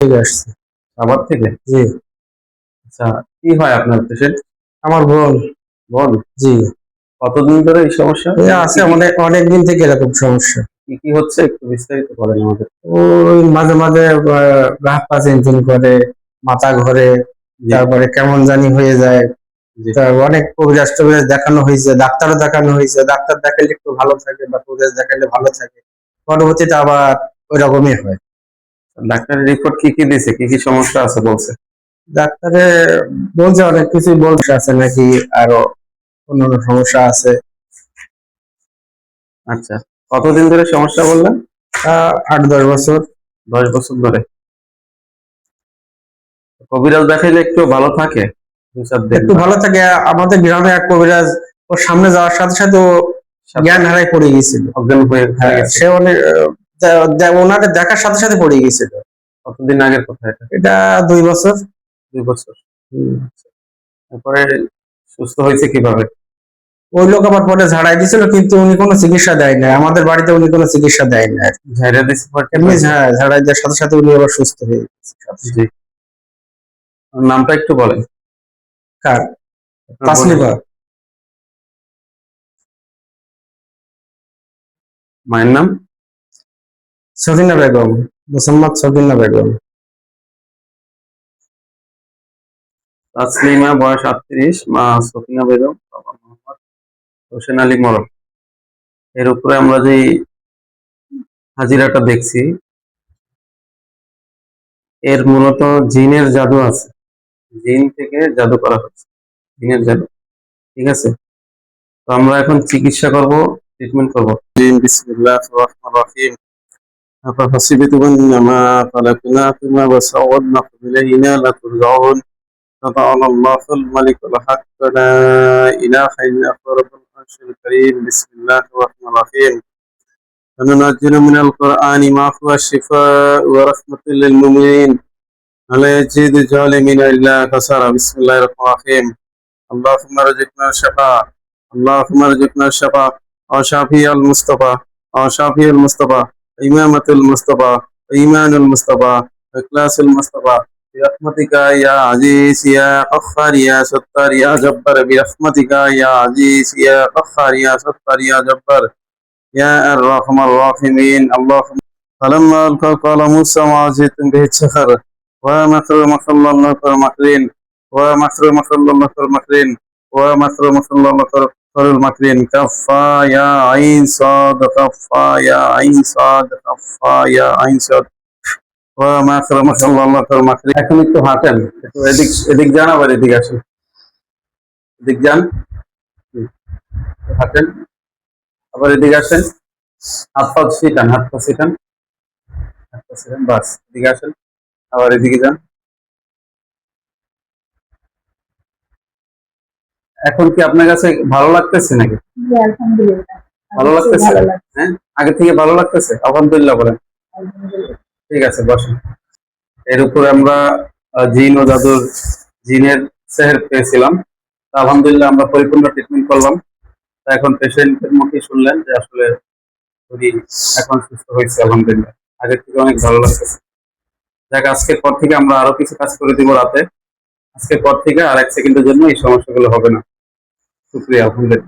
থেকে আসছে। থেকে? জি। আচ্ছা কি হয় আপনার পেশেন্ট আমার বোন। বল জি। কতদিন ধরে এই সমস্যা? আছে অনেক অনেক দিন থেকে এরকম সমস্যা। কি কি হচ্ছে? একটু বিস্তারিত বলেন আমাদের। ওই মাঝে মাঝে গা পা চিনচিন করে মাথা ঘরে তারপরে কেমন জানি হয়ে যায়। অনেক কবিরাজ টবিরাজ দেখানো হয়েছে ডাক্তারও দেখানো হয়েছে। ডাক্তার দেখালে একটু ভালো থাকে বা কবিরাজ দেখালে ভালো থাকে। পরবর্তীতে আবার ওই রকমই হয়। ডাক্তারের রিপোর্ট কি কি দিছে? কি কি সমস্যা আছে বলছে? ডাক্তারে বলছে অনেক কিছুই বলছে আছে নাকি আরও অন্যান্য সমস্যা আছে। আচ্ছা কতদিন ধরে সমস্যা বললেন? আট দশ বছর। দশ বছর ধরে। কবিরাজ দেখাইলে একটু ভালো থাকে একটু ভালো থাকে আমাদের গ্রামে এক কবিরাজ ওর সামনে যাওয়ার সাথে সাথে ও জ্ঞান হারায় পড়ে গেছিল। হ্যাঁ, সে অনেক ওনাকে দেখার সাথে সাথে পড়ে গেছিল কতদিন আগের কথা এটা? এটা দুই বছর। দুই বছর। তারপরে সুস্থ হয়েছে কীভাবে? ওই লোক আবার পরে ঝাড়াই দিছিল কিন্তু উনি কোনো চিকিৎসা দেয় না আমাদের বাড়িতে উনি কোনো চিকিৎসা দেয় না ঝাইরা দিছে পরে এমনি ঝাড়াই দেওয়ার সাথে সাথে উনি আবার সুস্থ হয়ে গেছে নামটা একটু বলেন। কার? তাসলিমা মায়ের নাম? সকিনা বেগম মুসাম্মদ সকিনা বেগম। তাসলিমা বয়স আটত্রিশ মা সফিনা বেগম বাবা মোহাম্মদ হোসেন আলী মরম এর উপরে আমরা যে হাজিরাটা দেখছি এর মূলত জিনের জাদু আছে। জিন থেকে জাদু করা হচ্ছে জিনের জাদু ঠিক আছে? তো আমরা এখন চিকিৎসা করব ট্রিটমেন্ট করব। বিসমিল্লাহ রহমান রহিম। أفحسبتم أنما خلقناكم وصورناكم إلينا لترجعون فتعالى الله الملك الحق لا إله إلا هو رب العرش الكريم. بسم الله الرحمن الرحيم. وننزل من القرآن ما هو الشفاء ورحمة للمؤمنين. ولا يزيد الظالمين إلا خسارة. بسم الله الرحمن الرحيم. اللهم ارزقنا الشفاء. اللهم ارزقنا الشفاء. وشافي المصطفى. وشافي المصطفى. إمامة المصطفى إيمان المصطفى إخلاص المصطفى برحمتك يا عزيز يا قهار يا ستار يا جبار. برحمتك يا عزيز يا قهار يا ستار يا جبار. يا أرحم الراحمين. اللهم فلما ألقى قال موسى ما جئتم به السحر. ومكر مكر الله مكر مكرين. ومكر مكر الله مكر مكرين. ومكر مكر الله مكر করুল মাকরিন কাফা ইয়া আইন সাদ কাফা ইয়া আইন সাদ কাফা ইয়া আইন সাদ। ওয়া মাকরা মাশাআল্লাহ করুল মাকরিন। এখন একটু হাঁটেন, একটু এদিক এদিক যান আবার এদিক আসুন। এদিক যান। হাঁটেন। আবার এদিকে আসেন। হাত পা ছিটান, হাত পা ছিটান। হাত পা ছিটান, বাস, এদিকে আসেন। আবার এদিকে যান। এখন কি আপনার কাছে ভালো লাগতেছে নাকি? ভালো লাগতেছে? হ্যাঁ? আগে থেকে ভালো লাগতেছে? আলহামদুলিল্লাহ বলেন। ঠিক আছে বসেন। এর উপরে আমরা জিন ও জাদুর জিনের সেহের পেয়েছিলাম। আলহামদুলিল্লাহ আমরা পরিপূর্ণ ট্রিটমেন্ট করলাম। তা এখন পেশেন্টের মুখে শুনলেন যে আসলে রোগী এখন সুস্থ হয়েছে আলহামদুলিল্লাহ। আগের থেকে অনেক ভালো লাগতেছে। দেখ আজকের পর থেকে আমরা আরও কিছু কাজ করে দিব রাতে। আজকের পর থেকে আর এক সেকেন্ডের জন্য এই সমস্যাগুলো হবে না। শুক্রিয়া আলহামদুলিল্লাহ